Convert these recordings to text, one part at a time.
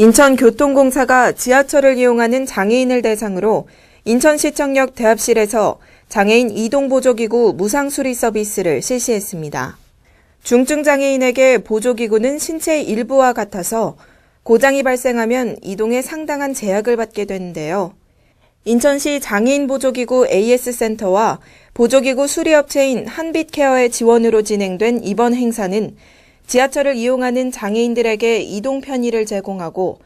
인천교통공사가 지하철을 이용하는 장애인을 대상으로 인천시청역 대합실에서 장애인 이동보조기구 무상수리 서비스를 실시했습니다. 중증 장애인에게 보조기구는 신체 일부와 같아서 고장이 발생하면 이동에 상당한 제약을 받게 되는데요. 인천시 장애인 보조기구 AS센터와 보조기구 수리업체인 한빛케어의 지원으로 진행된 이번 행사는 지하철을 이용하는 장애인들에게 이동 편의를 제공하고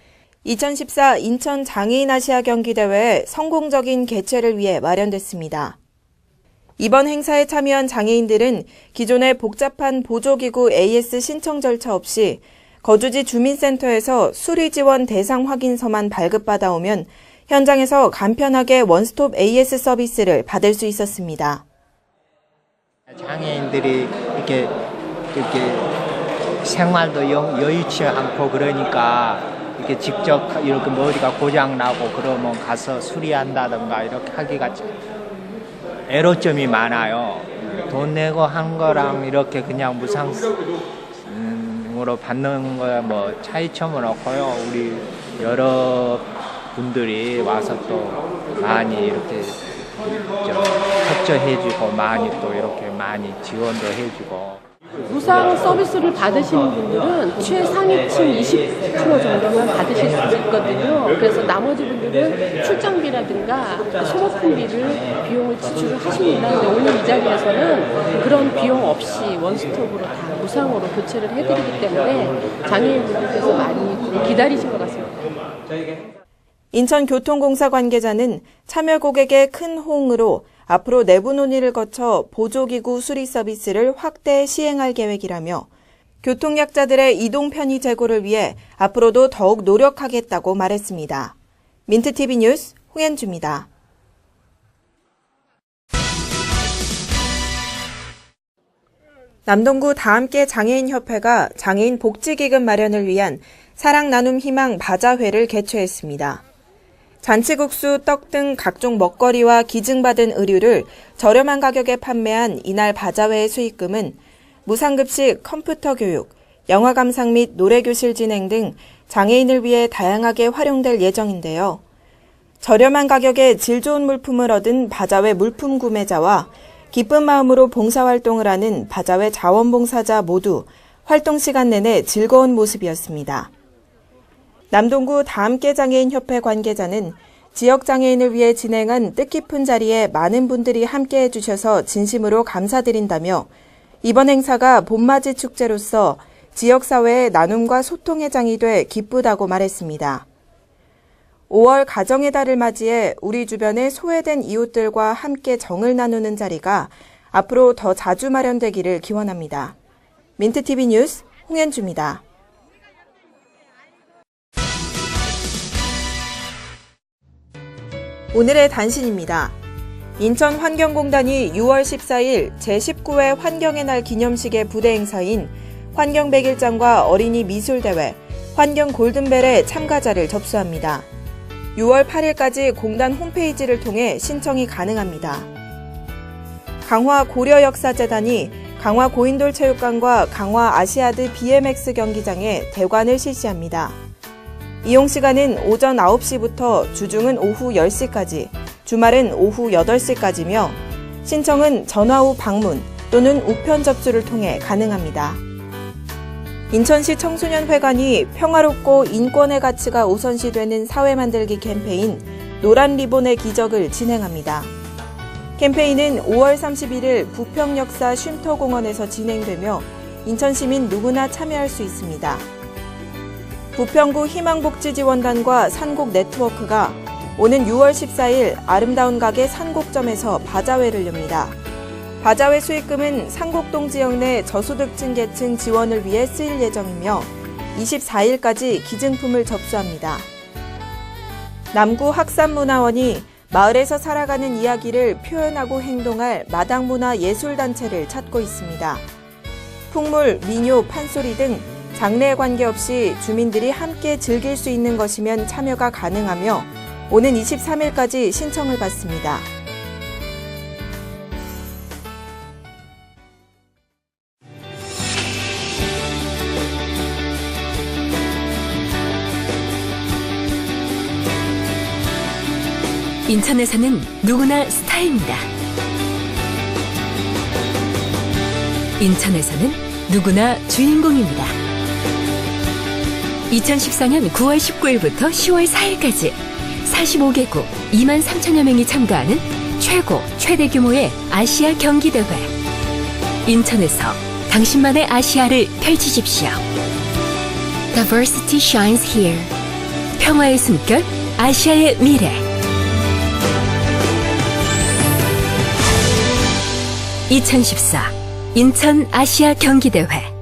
2014 인천 장애인 아시아 경기 대회의 성공적인 개최를 위해 마련됐습니다. 이번 행사에 참여한 장애인들은 기존의 복잡한 보조기구 AS 신청 절차 없이 거주지 주민센터에서 수리 지원 대상 확인서만 발급받아 오면 현장에서 간편하게 원스톱 AS 서비스를 받을 수 있었습니다. 장애인들이 이렇게 이렇게 생활도 여, 여유치 않고 그러니까 이렇게 직접 이렇게 머리가 고장 나고 그러면 가서 수리한다든가 이렇게 하기가 참 애로점이 많아요. 돈 내고 한 거랑 이렇게 그냥 무상으로 받는 거야 뭐 차이점은 없고요. 우리 여러 분들이 와서 또 많이 이렇게 좀 협조해주고 많이 또 이렇게 많이 지원도 해주고. 무상 서비스를 받으시는 분들은 최상위층 20% 정도만 받으실 수 있거든요. 그래서 나머지 분들은 출장비라든가 소모품비를 비용을 지출을 하십니다. 오늘 이 자리에서는 그런 비용 없이 원스톱으로 다 무상으로 교체를 해드리기 때문에 장애인분들께서 많이 기다리신 것 같습니다. 인천교통공사 관계자는 참여 고객의 큰 호응으로 앞으로 내부 논의를 거쳐 보조기구 수리 서비스를 확대 시행할 계획이라며 교통약자들의 이동 편의 제고를 위해 앞으로도 더욱 노력하겠다고 말했습니다. 민트TV 뉴스 홍현주입니다. 남동구 다함께 장애인협회가 장애인 복지기금 마련을 위한 사랑 나눔 희망 바자회를 개최했습니다. 잔치국수, 떡 등 각종 먹거리와 기증받은 의류를 저렴한 가격에 판매한 이날 바자회의 수익금은 무상급식, 컴퓨터 교육, 영화 감상 및 노래 교실 진행 등 장애인을 위해 다양하게 활용될 예정인데요. 저렴한 가격에 질 좋은 물품을 얻은 바자회 물품 구매자와 기쁜 마음으로 봉사활동을 하는 바자회 자원봉사자 모두 활동 시간 내내 즐거운 모습이었습니다. 남동구 다함께 장애인협회 관계자는 지역 장애인을 위해 진행한 뜻깊은 자리에 많은 분들이 함께 해 주셔서 진심으로 감사드린다며 이번 행사가 봄맞이 축제로서 지역사회의 나눔과 소통의 장이 돼 기쁘다고 말했습니다. 5월 가정의 달을 맞이해 우리 주변의 소외된 이웃들과 함께 정을 나누는 자리가 앞으로 더 자주 마련되기를 기원합니다. 민트TV 뉴스 홍현주입니다. 오늘의 단신입니다. 인천환경공단이 6월 14일 제19회 환경의 날 기념식의 부대 행사인 환경 100일장과 어린이 미술대회 환경 골든벨의 참가자를 접수합니다. 6월 8일까지 공단 홈페이지를 통해 신청이 가능합니다. 강화 고려역사재단이 강화 고인돌 체육관과 강화 아시아드 BMX 경기장에 대관을 실시합니다. 이용 시간은 오전 9시부터 주중은 오후 10시까지, 주말은 오후 8시까지며 신청은 전화 후 방문 또는 우편 접수를 통해 가능합니다. 인천시 청소년회관이 평화롭고 인권의 가치가 우선시되는 사회 만들기 캠페인 노란 리본의 기적을 진행합니다. 캠페인은 5월 31일 부평역사 쉼터공원에서 진행되며 인천시민 누구나 참여할 수 있습니다. 부평구 희망복지지원단과 산곡 네트워크가 오는 6월 14일 아름다운 가게 산곡점에서 바자회를 엽니다. 바자회 수익금은 상곡동 지역 내 저소득층 계층 지원을 위해 쓰일 예정이며 24일까지 기증품을 접수합니다. 남구 학산문화원이 마을에서 살아가는 이야기를 표현하고 행동할 마당문화 예술단체를 찾고 있습니다. 풍물, 민요, 판소리 등 장래에 관계없이 주민들이 함께 즐길 수 있는 것이면 참여가 가능하며 오는 23일까지 신청을 받습니다. 인천에서는 누구나 스타입니다. 인천에서는 누구나 주인공입니다. 2014년 9월 19일부터 10월 4일까지 45개국 2만 3천여 명이 참가하는 최고 최대 규모의 아시아 경기대회. 인천에서 당신만의 아시아를 펼치십시오. Diversity shines here. 평화의 숨결, 아시아의 미래. 2014 인천 아시아 경기대회